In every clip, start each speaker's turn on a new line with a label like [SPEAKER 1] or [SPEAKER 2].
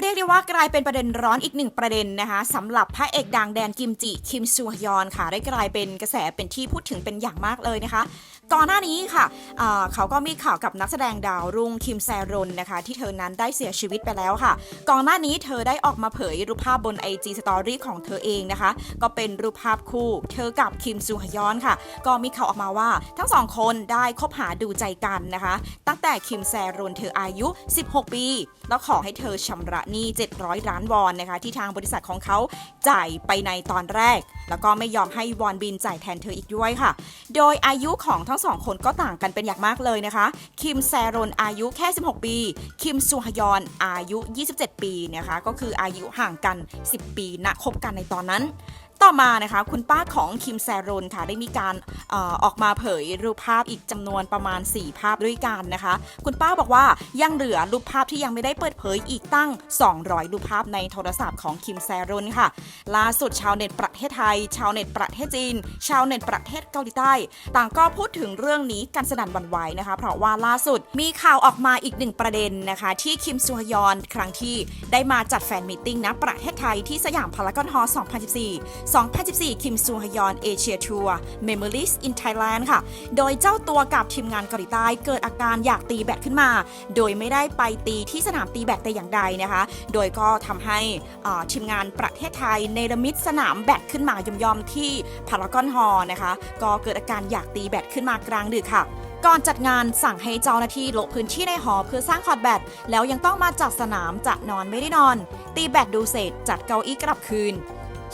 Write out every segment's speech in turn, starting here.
[SPEAKER 1] เรียกได้ว่ากลายเป็นประเด็นร้อนอีกหนึ่งประเด็นนะคะสำหรับพระเอกดังแดนกิมจิคิมซูฮยอนค่ะ ได้กลายเป็นกระแสเป็นที่พูดถึงเป็นอย่างมากเลยนะคะ ก่อนหน้านี้ค่ะอ่าเขาก็มีข่าวกับนักแสดงดาวรุ่งคิมแซรอนนะคะ ที่เธอนั้นได้เสียชีวิตไปแล้วค่ะ ก่อนหน้านี้เธอได้ออกมาเผยรูปภาพบน IG Story ของเธอเองนะคะ ก็เป็นรูปภาพคู่ เธอกับคิมซูฮยอนค่ะ ก็มีข่าวออกมาว่าทั้งสองคนได้คบหาดูใจกันนะคะ ตั้งแต่คิมแซรอนเธออายุ 16 ปี แล้วขอให้เธอชำระหนี้ 700 ล้านวอนนะคะที่ทางบริษัทของเขาจ่ายไปในตอนแรก แล้วก็ไม่ยอมให้วอนบินจ่ายแทนเธออีกด้วยค่ะ โดยอายุของทั้งสองคนก็ต่างกันเป็นอย่างมากเลยนะคะ คิมแซรอนอายุแค่ 16 ปี คิมซูฮยอนอายุ 27 ปีนะคะก็คืออายุห่างกัน 10 ปีณคบกันในตอนนั้นต่อมานะคะคุณป้าของคิมแซรอนค่ะได้มีการอออกมาเผยรูปภาพอีกจำนวนประมาณ 4 ภาพด้วยกันนะคะ คุณป้าบอกว่ายังเหลือรูปภาพที่ยังไม่ได้เปิดเผยอีกตั้ง 200 รูปภาพในโทรศัพท์ของคิมแซรอนค่ะล่าสุดชาวเน็ตประเทศไทย ชาวเน็ตประเทศจีน ชาวเน็ตประเทศเกาหลีใต้ ต่างก็พูดถึงเรื่องนี้กันสนั่นวันไหวนะคะ เพราะว่าล่าสุดมีข่าวออกมาอีกหนึ่งประเด็นนะคะ ที่คิมซูฮยอนครั้งที่ได้มาจัดแฟนมิทติ้งนะประเทศไทยที่สยามพารากอนฮอลล์2014 2014 คิมซูฮยอนเอเชียทัวร์ Memories in Thailand ค่ะ โดยเจ้าตัวกับทีมงานเกาหลีใต้เกิดอาการอยากตีแบดขึ้นมา โดยไม่ได้ไปตีที่สนามตีแบดแต่อย่างใดนะคะ โดยก็ทำให้ทีมงานประเทศไทยเนรมิตสนามแบดขึ้นมายอมๆที่พารากอนฮอล์นะคะ ก็เกิดอาการอยากตีแบดขึ้นมากลางดึกค่ะก่อนจัดงานสั่งให้เจ้าหน้าที่ละพื้นที่ในหอเพื่อสร้างคอร์ดแบดแล้วยังต้องมาจัดสนามจะนอนไม่ได้นอน ตีแบดดูเสร็จจัดเก้าอี้กลับคืน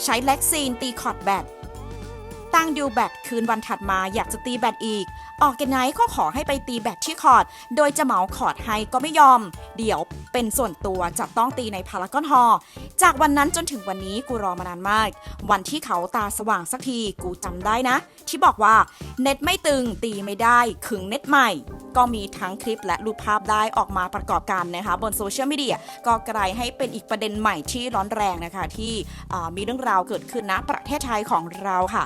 [SPEAKER 1] ใช้แล็กซีนตีคอร์ดแบดตั้งดูแบตคืนวันถัดมาอยากจะตีแบตอีก ออกแกไนท์ก็ขอให้ไปตีแบตที่คอร์ด โดยจะเหมาคอร์ดให้ก็ไม่ยอม เดี๋ยวเป็นส่วนตัวจะต้องตีในพารากอนฮอร์จากวันนั้นจนถึงวันนี้กูรอมานานมาก วันที่เขาตาสว่างสักทีกูจำได้นะ ที่บอกว่าเน็ตไม่ตึงตีไม่ได้ขึงเน็ตใหม่ ก็มีทั้งคลิปและรูปภาพได้ออกมาประกอบกันนะคะบนโซเชียลมีเดียก็กลายให้เป็นอีกประเด็นใหม่ที่ร้อนแรงนะคะที่มีเรื่องราวเกิดขึ้นณประเทศไทยของเราค่ะ